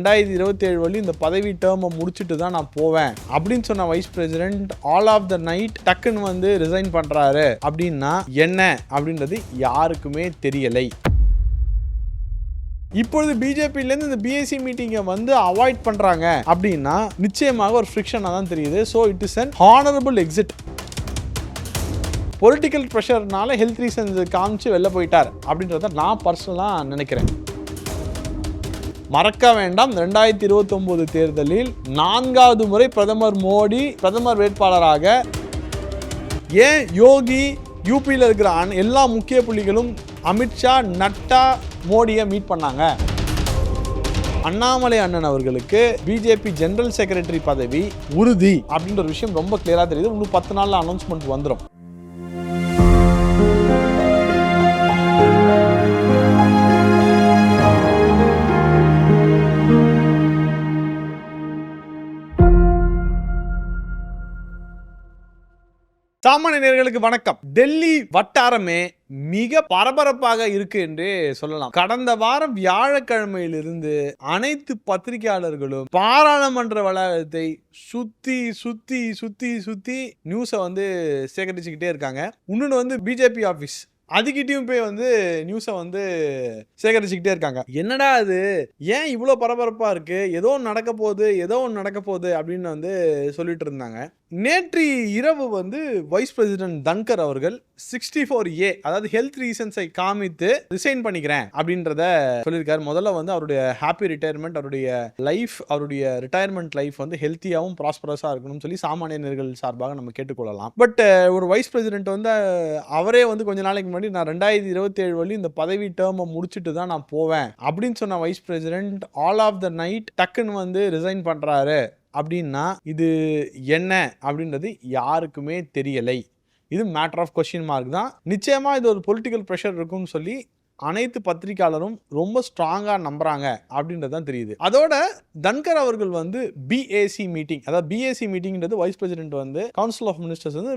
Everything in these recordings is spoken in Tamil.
ரெண்டாயிரத்தி இருபத்தி ஏழு வழி இந்த பதவி டேர்மை முடிச்சுட்டு தான் நான் போவேன். அப்படின்னு சொன்ன vice president all of the night டக்குன்னு வந்து ரிசைன் பண்ணுறாரு அப்படின்னா என்ன? அப்படின்றது யாருக்குமே தெரியலை. இப்பொழுது பிஜேபியிலேருந்து இந்த பிஎஸ்சி மீட்டிங்கை வந்து அவாய்ட் பண்ணுறாங்க அப்படின்னா நிச்சயமாக ஒரு ஃப்ரிக்ஷனாக தான் தெரியுது. So it is an honourable exit political ப்ரெஷர்னால health reasons காமிச்சு வெளில போயிட்டார். அப்படின்றத நான் பர்சனலாக நினைக்கிறேன். மறக்க வேண்டாம். ரெண்டாயிரத்தி இருபத்தொம்போது தேர்தலில் நான்காவது முறை பிரதமர் மோடி பிரதமர் வேட்பாளராக ஏன் யோகி யூபியில் இருக்கிற எல்லா முக்கிய புள்ளிகளும் அமித்ஷா நட்டா மோடியை மீட் பண்ணாங்க. அண்ணாமலை அண்ணன் அவர்களுக்கு பிஜேபி ஜெனரல் செக்ரட்டரி பதவி உறுதி அப்படின்ற ஒரு விஷயம் ரொம்ப கிளியராக தெரியுது. இன்னும் பத்து நாளில் அனௌன்ஸ்மெண்ட் வந்துடும் நேர்களுக்கு வணக்கம். டெல்லி வட்டாரமே மிக பரபரப்பாக இருக்கு என்று சொல்லலாம். கடந்த வாரம் வியாழக்கிழமையிலிருந்து அனைத்து பத்திரிகையாளர்களும் பாராளுமன்ற வளாகத்தை சுத்தி சுத்தி சுத்தி சுத்தி நியூஸை வந்து சேகரிச்சுக்கிட்டே இருக்காங்க. இன்னொன்று வந்து பிஜேபி ஆஃபீஸ் அதுக்கிட்டையும் போய் வந்து நியூஸை வந்து சேகரிச்சுக்கிட்டே இருக்காங்க. என்னடா அது? ஏன் இவ்வளோ பரபரப்பாக இருக்குது ஏதோ ஒன்று நடக்க போகுது ஏதோ ஒன்று நடக்க போகுது அப்படின்னு வந்து சொல்லிட்டு இருந்தாங்க. நேற்று இரவு வந்து வைஸ் பிரசிடென்ட் தன்கர் அவர்கள் சிக்ஸ்டி ஃபோர் ஏ அதாவது ஹெல்த் ரீசன்ஸை காமித்து ரிசைன் பண்ணிக்கிறேன் அப்படின்றத சொல்லியிருக்காரு. முதல்ல வந்து அவருடைய ஹாப்பி ரிட்டையர்மெண்ட் அவருடைய லைஃப் அவருடைய ரிட்டையர்மெண்ட் லைஃப் வந்து ஹெல்த்தியாகவும் ப்ராஸ்பரஸாக இருக்கணும்னு சொல்லி சாமானியர்கள் சார்பாக நம்ம கேட்டுக்கொள்ளலாம். பட் ஒரு வைஸ் பிரசிடென்ட் வந்து அவரே வந்து கொஞ்ச நாளைக்கு முன்னாடி நான் ரெண்டாயிரத்தி இருபத்தி ஏழு வழி இந்த பதவி டேர்மை முடிச்சுட்டு தான் நான் போவேன். அப்படின்னு சொன்ன vice president all of the night டக்குன்னு வந்து ரிசைன் பண்ணுறாரு அப்படின்னா இது என்ன? அப்படின்றது யாருக்குமே தெரியலை. இது மேட்டர் ஆஃப் கொஸ்டின் மார்க் தான். நிச்சயமாக இது ஒரு பொலிட்டிக்கல் ப்ரெஷர் இருக்கும்னு சொல்லி அனைத்து பத்திரிகையாளரும் ரொம்ப ஸ்ட்ராங்காக நம்புறாங்க அப்படின்றது தான் தெரியுது. அதோட தன்கர் அவர்கள் வந்து பிஏசி மீட்டிங் அதாவது பிஏசி மீட்டிங்ன்றது வைஸ் பிரசிடென்ட் வந்து கவுன்சில் ஆஃப் மினிஸ்டர்ஸ் வந்து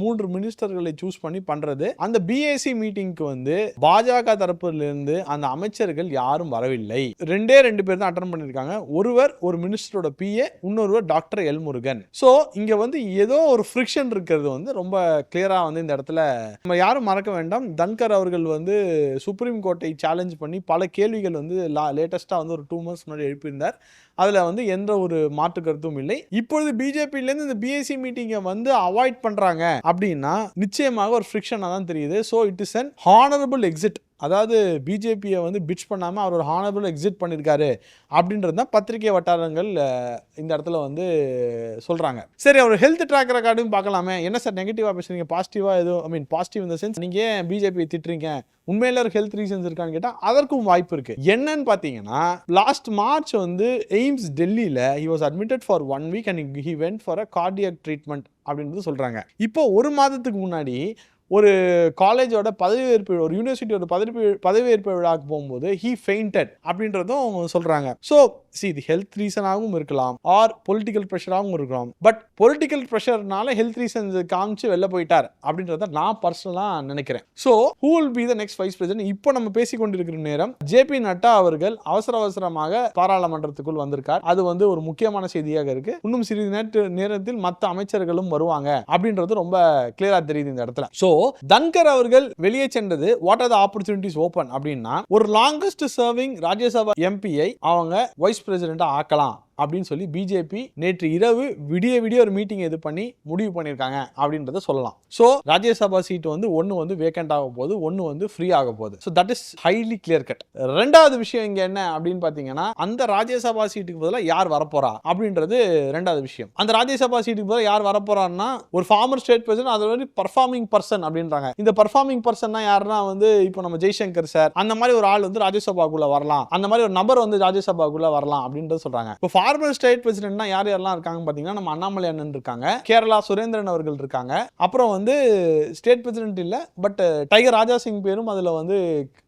மூன்று மினிஸ்டர்களை சூஸ் பண்ணி பண்றது. அந்த பிஏசி மீட்டிங்க்கு வந்து பாஜக தரப்பிலிருந்து அந்த அமைச்சர்கள் யாரும் வரவில்லை. ரெண்டே ரெண்டு பேர் தான் அட்டன் பண்ணியிருக்காங்க. ஒருவர் ஒரு மினிஸ்டரோட பிஏ இன்னொருவர் டாக்டர் எல் முருகன். ஸோ இங்கே வந்து ஏதோ ஒரு ஃப்ரிக்ஷன் இருக்கிறது வந்து ரொம்ப கிளியராக வந்து இந்த இடத்துல நம்ம யாரும் மறக்க வேண்டாம். தன்கர் அவர்கள் வந்து சுப்ரீம் கோர்ட்டை சேலஞ்ச் பண்ணி பல கேள்விகள் வந்து லேட்டஸ்ட்டாக வந்து ஒரு டூ மந்த்ஸ் முன்னாடி எழுப்பியிருந்தார். அதில் வந்து எந்த ஒரு மாற்று கருத்தும் இல்லை. இப்பொழுது பிஜேபியிலேருந்து இந்த பிஎஸ்சி மீட்டிங்கை வந்து அவாய்ட் பண்ணுறாங்க அப்படின்னா நிச்சயமாக ஒரு ஃப்ரிக்ஷனாக தான் தெரியுது. So it is an honourable exit அதாவது பிஜேபியை வந்து பிட்ச் பண்ணாமல் அவர் ஒரு ஹானரபிள் எக்ஸிட் பண்ணியிருக்காரு அப்படின்றது தான் பத்திரிகை வட்டாரங்கள் இந்த இடத்துல வந்து சொல்கிறாங்க சரி அவர் ஹெல்த் ட்ராக் ரெக்கார்டும் பார்க்கலாமே. என்ன சார் நெகட்டிவாக பேசுறீங்க? பாசிட்டிவாக எதுவும் ஐ மீன் பாசிட்டிவ் இந்த சென்ஸ் நீங்கள் ஏன் பிஜேபியை திட்டுறீங்க? உண்மையில ஒரு ஹெல்த் ரீசன்ஸ் இருக்கான்னு கேட்டால் அதற்கும் வாய்ப்பு இருக்குது என்னன்னு பார்த்தீங்கன்னா லாஸ்ட் மார்ச் வந்து எய்ம்ஸ் டெல்லியில் he was admitted for one week and he went for a cardiac treatment அப்படின்றது சொல்கிறாங்க இப்போ ஒரு மாதத்துக்கு முன்னாடி ஒரு காலேஜோட பதவியேற்பு ஒரு யூனிவர்சிட்டியோட பதவி பதவியேற்பு விழாக்கு போகும்போது ஹீ ஃபெயிண்டட் அப்படின்றதும் அவங்க சொல்றாங்க. ஸோ சி இது ஹெல்த் ரீசனாகவும் இருக்கலாம் ஆர் பொலிட்டிக்கல் ப்ரெஷராகவும் இருக்கலாம். பட் பொலிட்டிக்கல் ப்ரெஷர்னால ஹெல்த் ரீசன்ஸ் காமிச்சு வெளில போயிட்டார் அப்படின்றத நான் பர்சனலாக நினைக்கிறேன். So who will be the next vice president இப்போ நம்ம பேசி கொண்டிருக்கிற நேரம் ஜேபி நட்டா அவர்கள் அவசர அவசரமாக பாராளுமன்றத்துக்குள் வந்திருக்கார். அது வந்து ஒரு முக்கியமான செய்தியாக இருக்கு. இன்னும் சிறிது நேரத்தில் மற்ற அமைச்சர்களும் வருவாங்க அப்படின்றது ரொம்ப கிளியரா தெரியுது இந்த இடத்துல. ஸோ தன்கர் அவர்கள் வெளியே சென்றது what are the opportunities open அப்படின்னா ஒரு லாங்கஸ்ட் சர்விங் ராஜ்யசபா எம்பியை அவங்க வைஸ் பிரசிடென்ட் ஆக்கலாம். அப்படின்னு சொல்லி பிஜேபி நேற்று இரவு விடிய விடிய ஒரு மீட்டிங் இது பண்ணி முடிவு பண்ணியிருக்காங்க அப்படின்றத சொல்லலாம். ஸோ ராஜ்யசபா சீட் வந்து ஒன்று வந்து வேக்கண்ட் ஆக போகுது ஒன்று வந்து ஃப்ரீ ஆக போகுது. So that is highly clear cut ரெண்டாவது விஷயம் இங்கே என்ன அப்படின்னு பார்த்தீங்கன்னா அந்த ராஜ்யசபா சீட்டுக்கு பதிலாக யார் வரப்போறா அப்படின்றது ரெண்டாவது விஷயம். அந்த ராஜ்யசபா சீட்டுக்கு பதிலாக யார் வரப்போறான்னா ஒரு ஃபார்மர் ஸ்டேட் பிரசிடன்ட் அது வந்து பர்ஃபார்மிங் பர்சன் அப்படின்றாங்க. இந்த பர்ஃபார்மிங் பர்சன்னா யாருன்னா வந்து இப்போ நம்ம ஜெய்சங்கர் சார் அந்த மாதிரி ஒரு ஆள் வந்து ராஜ்யசபாக்குள்ள வரலாம். அந்த மாதிரி ஒரு நபர் வந்து ராஜ்யசபாக்குள்ள வரலாம் அப்படின்றது சொல்றாங்க. இப்போ ஃபார்மர் ஸ்டேட் பிரசிடென்ட்னா யார் யாரெல்லாம் இருக்காங்க பார்த்தீங்கன்னா நம்ம அண்ணாமலை அண்ணன் இருக்காங்க கேரளா சுரேந்திரன் அவர்கள் இருக்காங்க. அப்புறம் வந்து ஸ்டேட் பிரசிடென்ட் இல்லை பட் டைகர் ராஜா சிங் பேரும் அதில் வந்து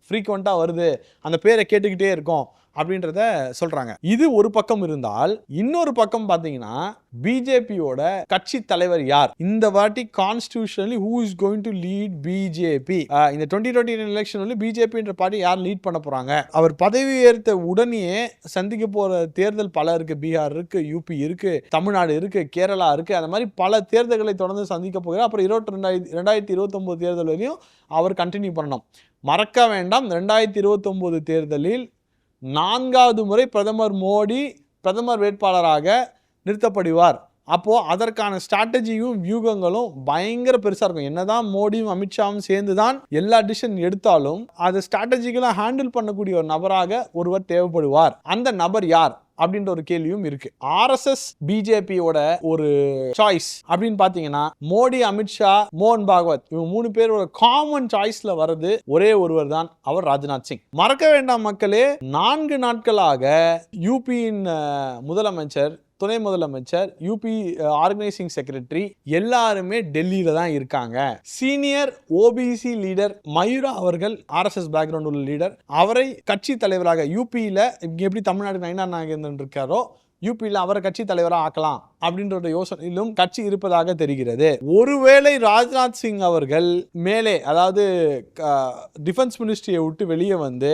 ஃப்ரீக்வெண்ட்டாக வருது. அந்த பேரை கேட்டுக்கிட்டே இருக்கோம். அப்படின்றத சொல்றாங்க. இது ஒரு பக்கம் இருந்தால் இன்னொரு பக்கம் பாத்தீங்கன்னா பிஜேபியோட கட்சி தலைவர் யார்? இந்த வாட்டி constitutionally who is going to lead BJP இந்த டுவெண்ட்டி டுவெண்ட்டி எலெக்ஷன் வந்து பிஜேபின்ற பார்ட்டி யார் லீட் பண்ண போறாங்க? அவர் பதவி ஏற்ற உடனேயே சந்திக்க போற தேர்தல் பல இருக்கு. பீகார் இருக்கு யூபி இருக்கு தமிழ்நாடு இருக்கு கேரளா இருக்கு. அந்த மாதிரி பல தேர்தல்களை தொடர்ந்து சந்திக்க போகிறார். அப்புறம் இருபத்தி ரெண்டாயிரத்தி ரெண்டாயிரத்தி இருபத்தொம்போது தேர்தல் வரையும் அவர் கண்டினியூ பண்ணணும். மறக்க வேண்டாம். ரெண்டாயிரத்தி இருபத்தொம்போது தேர்தலில் நான்காவது முறை பிரதமர் மோடி பிரதமர் வேட்பாளராக நிறுத்தப்படுவார். அப்போது அதற்கான ஸ்ட்ராட்டஜியும் வியூகங்களும் பயங்கர பெருசாக இருக்கும். என்னதான் மோடியும் அமித்ஷாவும் சேர்ந்து தான் எல்லா டிசிஷன் எடுத்தாலும் அதை ஸ்ட்ராட்டஜிக்கெல்லாம் ஹேண்டில் பண்ணக்கூடிய ஒரு நபராக ஒருவர் தேவைப்படுவார். அந்த நபர் யார்? அப்படின்ற ஒரு கேள்வியும் இருக்கு. ஆர்எஸ்எஸ் பிஜேபியோட ஒரு சாய்ஸ் அப்படின்னு பாத்தீங்கன்னா மோடி அமித்ஷா மோகன் பாகவத் இவங்க மூணு பேரோட காமன் சாய்ஸ்ல வர்றது ஒரே ஒருவர் தான் அவர் ராஜ்நாத் சிங். மறக்க வேண்டாம் மக்களே நான்கு நாட்களாக யூபியின் முதலமைச்சர் துணை முதலமைச்சர் யூபி ஆர்கனைசிங் செக்ரட்டரி எல்லாருமே டெல்லியில தான் இருக்காங்க. சீனியர் ஓபிசி லீடர் மயூரா அவர்கள் ஆர்எஸ்எஸ் பேக்ரவுண்ட் உள்ள லீடர் அவரை கட்சி தலைவராக யூபியில் எப்படி தமிழ்நாடு நயனா நாகேந்திரன் இருக்காரோ யூபியில் அவரை கட்சி தலைவராக ஆக்கலாம் அப்படின்ற யோசனையிலும் கட்சி இருப்பதாக தெரிகிறது. ஒருவேளை ராஜ்நாத் சிங் அவர்கள் மேலே அதாவது டிஃபென்ஸ் மினிஸ்ட்ரியை விட்டு வெளியே வந்து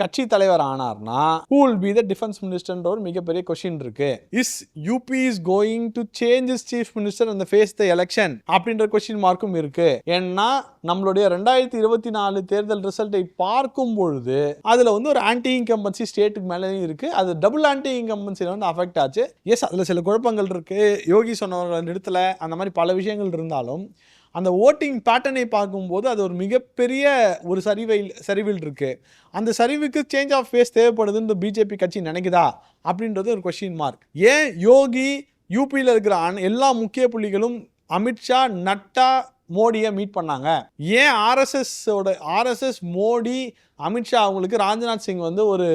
கட்சி தலைவர் ஆனார்னா who will be the defence மினிஸ்டர்ன்ற ஒரு மிகப்பெரிய கொஸ்டின் இருக்கு. Is UP is going to change chief minister அந்த ஃபேஸ் த எலெக்ஷன் அப்படின்ற கொஸ்டின் மார்க்கும் இருக்கு. ஏன்னா நம்மளுடைய ரெண்டாயிரத்தி இருபத்தி நாலு தேர்தல் ரிசல்ட்டை பார்க்கும் பொழுது அதுல வந்து ஒரு ஆன்டி இன்கம்பன்சி ஸ்டேட்டுக்கு மேலேயும் இருக்கு. அது டபுள் ஆன்டி இன்கம்பன்சியில் வந்து அஃபெக்ட் ஆச்சு. எஸ் அதுல சில குழப்பங்கள் இருக்கு. யோகி சொன்னவர்கள் நிறுத்தல. அந்த மாதிரி பல விஷயங்கள் இருந்தாலும் அந்த ஓட்டிங் பேட்டர்னை பார்க்கும்போது அது ஒரு மிகப்பெரிய ஒரு சரிவில் சரிவில் இருக்குது அந்த சரிவுக்கு சேஞ்ச் ஆஃப் ஃபேஸ் தேவைப்படுதுன்னு பிஜேபி கட்சி நினைக்குதா? அப்படின்றது ஒரு கொஸ்டின் மார்க் ஏன் யோகி யூபியில் இருக்கிற அன் எல்லா முக்கிய புள்ளிகளும் அமித்ஷா நட்டா மோடியை மீட் பண்ணாங்க? ஏன் ஆர்எஸ்எஸோட ஆர்எஸ்எஸ் மோடி அமித்ஷா அவங்களுக்கு ராஜ்நாத் சிங் வந்து ஒரு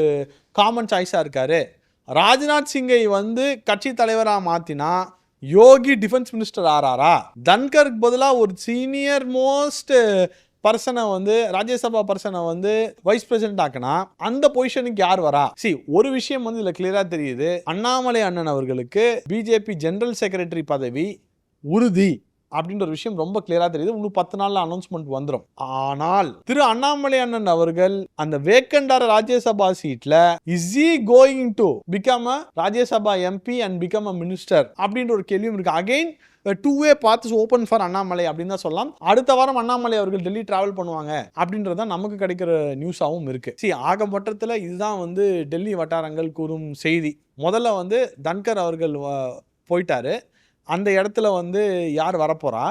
காமன் சாய்ஸாக இருக்காரு? ராஜ்நாத் சிங்கை வந்து கட்சி தலைவராக மாற்றினா யோகி டிஃபென்ஸ் மினிஸ்டர் ஆறாரா? தன்கருக்கு பதிலாக ஒரு சீனியர் மோஸ்ட் பர்சனை வந்து ராஜ்யசபா பர்சனை வந்து வைஸ் பிரசிடென்ட் ஆக்கினா அந்த பொசிஷனுக்கு யார் வரா? சி ஒரு விஷயம் வந்து இதில் கிளியராக தெரியுது. அண்ணாமலை அண்ணன் அவர்களுக்கு பிஜேபி ஜெனரல் செக்ரட்டரி பதவி உறுதி. அப்படின்ற ஒரு விஷயம் ரொம்ப கிளியரா தெரியுது. இன்னும் பத்து நாள்ல அனௌன்ஸ்மெண்ட் வந்துடும் ஆனால் திரு அண்ணாமலை அண்ணன் அவர்கள் அந்த வேக்கண்டார ராஜ்யசபா சீட்ல is he going to become a Rajya Sabha MP and become a minister அப்படின்ற ஒரு கேள்வியும் இருக்கு. அகைன் டூ வே பார்த்து ஓப்பன் ஃபார் அண்ணாமலை அப்படின்னு தான் சொல்லலாம். அடுத்த வாரம் அண்ணாமலை அவர்கள் டெல்லி டிராவல் பண்ணுவாங்க அப்படின்றது தான் நமக்கு கிடைக்கிற நியூஸாகவும் இருக்கு. சி ஆக மொத்தத்தில் இதுதான் வந்து டெல்லி வட்டாரங்கள் கூறும் செய்தி. முதல்ல வந்து தன்கர் அவர்கள் போயிட்டாரு. அந்த இடத்துல வந்து யார் வரப்போறா?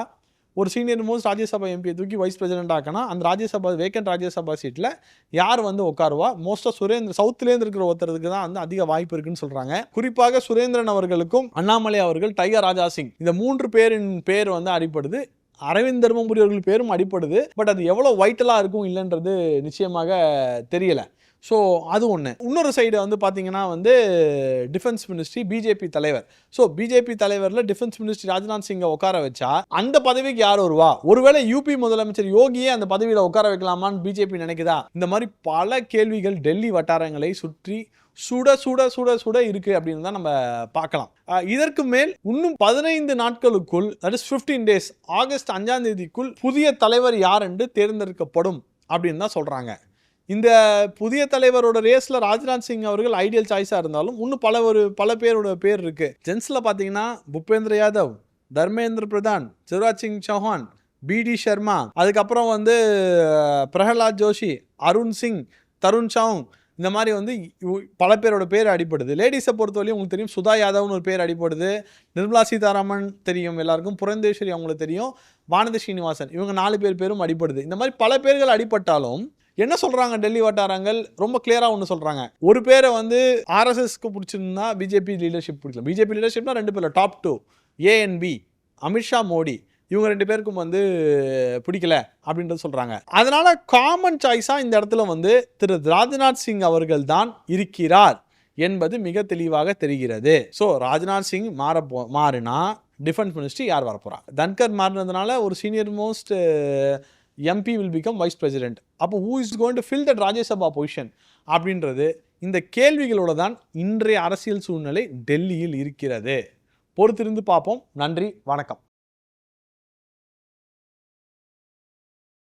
ஒரு சீனியர் மோஸ்ட் ராஜ்யசபா எம்பியை தூக்கி வைஸ் பிரசிடென்ட் ஆக்கினா அந்த ராஜ்யசபா வேக்கன்ட் ராஜ்யசபா சீட்டில் யார் வந்து உட்காருவா? மோஸ்ட்டாக சுரேந்திர சவுத்துலேருந்து இருக்கிற ஒருத்தருக்கு தான் வந்து அதிக வாய்ப்பு இருக்குன்னு சொல்கிறாங்க குறிப்பாக சுரேந்திரன் அவர்களுக்கும் அண்ணாமலை அவர்கள் டைகர் ராஜா சிங் இந்த மூன்று பேரின் பேர் வந்து அடிப்படுது அரவிந்த் தர்மபுரி அவர்கள் பேரும் அடிப்படுது பட் அது எவ்வளோ வைட்டலாக இருக்கும் இல்லைன்றது நிச்சயமாக தெரியலை. ஸோ அது ஒன்று இன்னொரு சைடு வந்து பார்த்தீங்கன்னா வந்து டிஃபென்ஸ் மினிஸ்ட்ரி பிஜேபி தலைவர். ஸோ பிஜேபி தலைவரில் டிஃபென்ஸ் மினிஸ்ட்ரி ராஜ்நாத் சிங்கை உட்கார வச்சா அந்த பதவிக்கு யார் வருவா? ஒருவேளை யூபி முதலமைச்சர் யோகியே அந்த பதவியில் உட்கார வைக்கலாமான்னு பிஜேபி நினைக்குதா? இந்த மாதிரி பல கேள்விகள் டெல்லி வட்டாரங்களை சுற்றி சுட சுட சுட சுட இருக்கு அப்படின்னு தான் நம்ம பார்க்கலாம். இதற்கு மேல் இன்னும் பதினைந்து நாட்களுக்குள் that is fifteen days August அஞ்சாம் தேதிக்குள் புதிய தலைவர் யார் என்று தேர்ந்தெடுக்கப்படும் அப்படின்னு தான் சொல்றாங்க. இந்த புதிய தலைவரோட ரேஸில் ராஜ்நாத் சிங் அவர்கள் ஐடியல் சாய்ஸாக இருந்தாலும் இன்னும் பல ஒரு பல பேரோட பேர் இருக்கு. ஜென்ஸில் பார்த்தீங்கன்னா புபேந்திர யாதவ் தர்மேந்திர பிரதான் சிவராஜ் சிங் சௌஹான் பிடி சர்மா அதுக்கப்புறம் வந்து பிரஹலாத் ஜோஷி அருண் சிங் தருண் சவுங் இந்த மாதிரி வந்து பல பேரோட பேர் அடிப்படுது லேடிஸை பொறுத்தவரையும் உங்களுக்கு தெரியும் சுதா யாதவ்னு ஒரு பேர் அடிப்படுது நிர்மலா சீதாராமன் தெரியும் எல்லாருக்கும் புரந்தேஸ்வரி அவங்களுக்கு தெரியும். வானதி ஸ்ரீனிவாசன் இவங்க நாலு பேர் பேரும் அடிப்படுது இந்த மாதிரி பல பேர்கள் அடிப்பட்டாலும் என்ன சொல்றாங்க டெல்லி வட்டாரங்கள்? ரொம்ப கிளியரா ஒன்று சொல்றாங்க. ஒரு பேரை வந்து ஆர்எஸ்எஸ்க்கு பிடிச்சிருந்தா பிஜேபி லீடர்ஷிப் பிடிக்கல. பிஜேபி லீடர்ஷிப்னா ரெண்டு பேர்ல டாப் டூ ஏஎன்பி அமித்ஷா மோடி. இவங்க ரெண்டு பேருக்கும் வந்து பிடிக்கல அப்படின்றது சொல்றாங்க. அதனால காமன் சாய்ஸா இந்த இடத்துல வந்து திரு ராஜ்நாத் சிங் அவர்கள் தான் இருக்கிறார் என்பது மிக தெளிவாக தெரிகிறது. ஸோ ராஜ்நாத் சிங் மாற போ மாறினா டிஃபென்ஸ் மினிஸ்ட்ரி யார் வரப்போறா? தன்கர் மாறினதுனால ஒரு senior most MP will become vice president அப்போ who is going to fill that Rajya Sabha position அப்படின்றது இந்த கேள்விகளோட தான் இன்றைய அரசியல் சூழ்நிலை டெல்லியில் இருக்கிறது. பொறுத்திருந்து பார்ப்போம். நன்றி. வணக்கம்.